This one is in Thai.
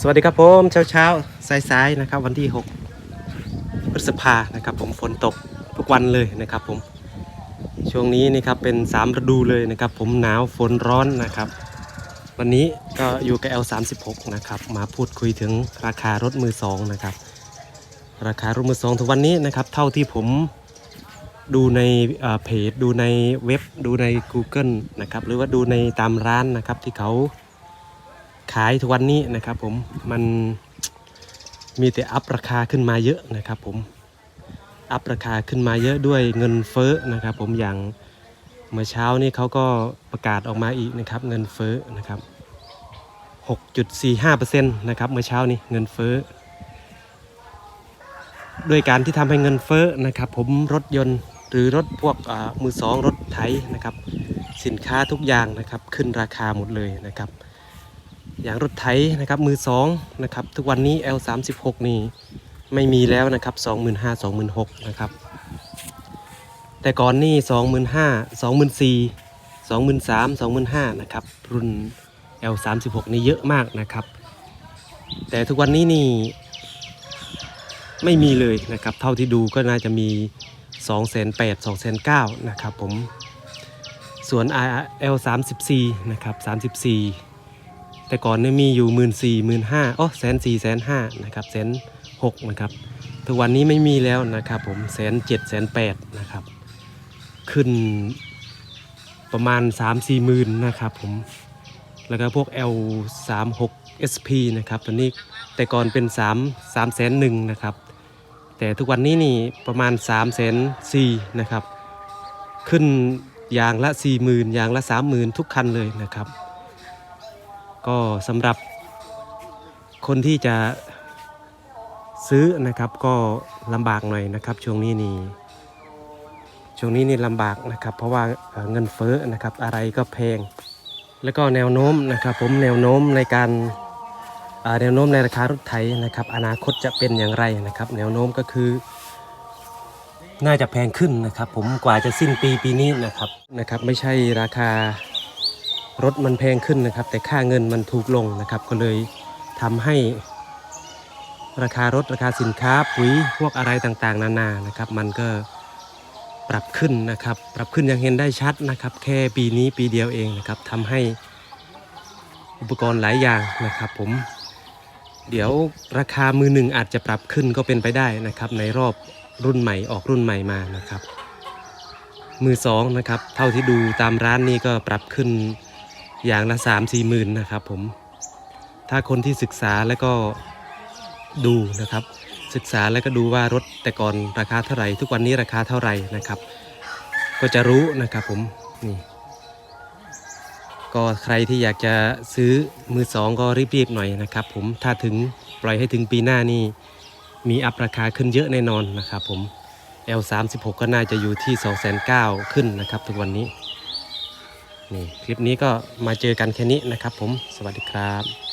สวัสดีครับผมเช้าเช้าสายสายนะครับ วันที่ 6 พฤษภานะครับผมฝนตกทุกวันเลยนะครับผมช่วงนี้นี่ครับเป็น 3 ฤดูเลยนะครับ ผมหนาวฝนร้อนนะครับ วันนี้ก็อยู่กับ L36 นะครับมาพูดคุยถึงราคารถมือสองนะครับราคารถมือสองทุกวันนี้นะครับเท่าที่ผมดูในเอ่อเพจดูในเว็บดูใน Google นะครับหรือว่าดูในตามร้านนะครับที่เขา ขายทุกวันนี้นะครับผมมันมีแต่อัพราคาขึ้นมาเยอะนะครับผมอัพราคาขึ้นมาเยอะด้วยเงินเฟ้อนะครับผมอย่างเมื่อเช้านี้เขาก็ประกาศออกมาอีกนะครับเงินเฟ้อนะครับ 6.45%นะครับเมื่อเช้านี้เงินเฟ้อด้วยการที่ทำให้เงินเฟ้อนะครับผมรถยนต์หรือรถพวกมือสองรถไถนะครับสินค้าทุกอย่างนะครับขึ้นราคาหมดเลยนะครับ อย่างรถไถนะครับมือสองนะครับทุกวันนี้ L36 นี่ไม่มีแล้วนะครับ25,000 26,000นะครับแต่ก่อนนี่25,000 24,000 23,000 25,000นะครับรุ่น L36 นี่เยอะมากนะครับ แต่ทุกวันนี้นี่ไม่มีเลยนะครับเท่าที่ดูก็น่าจะมี2,800 2,900นะครับผมส่วน L34 นะครับ34 แต่ก่อนเนี่ยมีอยู่หมื่นสี่หมื่นห้าอ๋อแสนสี่แสนห้านะครับแสนหกนะครับทุกวันนี้ไม่มีแล้วนะครับผมแสนเจ็ดแสนแปดนะครับ ขึ้นประมาณสามสี่หมื่นนะครับผมแล้วก็พวก L 3 6 SP นะครับตัวนี้แต่ก่อนเป็น 3 3แสนหนึ่งนะครับ แต่ทุกวันนี้นี่ประมาณ3แสนสี่นะครับ ขึ้นอย่างละ 4 0,000 อย่างละ 30,000 ทุกคันเลยนะครับ ก็สำหรับคนที่จะซื้อนะครับก็ลำบากหน่อยนะครับ ช่วงนี้นี่ช่วงนี้นี่ลำบากนะครับ เพราะว่าเงินเฟ้อนะครับอะไรก็แพง แล้วก็แนวโน้มนะครับผมแนวโน้มในการแนวโน้มในราคารถไถนะครับ อนาคตจะเป็นอย่างไรนะครับ แนวโน้มก็คือ น่าจะแพงขึ้นนะครับ ผมกว่าจะสิ้นปีปีนี้นะครับนะครับ ไม่ใช่ราคา รถมันแพงขึ้นนะครับ แต่ค่าเงินมันถูกลงนะครับ ก็เลยทำให้ ราคารถราคาสินค้าปุ๋ยพวกอะไรต่างๆ นานานะครับ มันก็ปรับขึ้นนะครับ ปรับขึ้นอย่างเห็นได้ชัดนะครับ แค่ปีนี้ปีเดียวเองนะครับทำให้อุปกรณ์หลายอย่างนะครับ ผม เดี๋ยวราคามือหนึ่งอาจจะปรับขึ้นก็เป็นไปได้นะครับ ในรอบรุ่นใหม่ออกรุ่นใหม่มานะครับ มือสองนะครับ เท่าที่ดูตามร้านนี่ก็ปรับขึ้น อย่างละ3 4มสี่หมื่นนะครับผม ถ้าคนที่ศึกษาแล้วก็ดูนะครับ ศึกษาแล้วก็ดูว่ารถแต่ก่อนราคาเท่าไหร่ ทุกวันนี้ราคาเท่าไหร่นะครับ ก็จะรู้นะครับผมนี่ก็ใครที่อยากจะซื้อมือสองก็รีบๆหน่อยนะครับผมถ้าถึงปล่อยให้ถึงปีหน้านี่มีอัพราคาขึ้นเยอะแน่นอนนะครับผม L36 ก็น่าจะอยู่ที่2 9 0 0 0 ขึ้นนะครับทุกวันนี้ นี่คลิปนี้ก็มาเจอกันแค่นี้นะครับผมสวัสดีครับ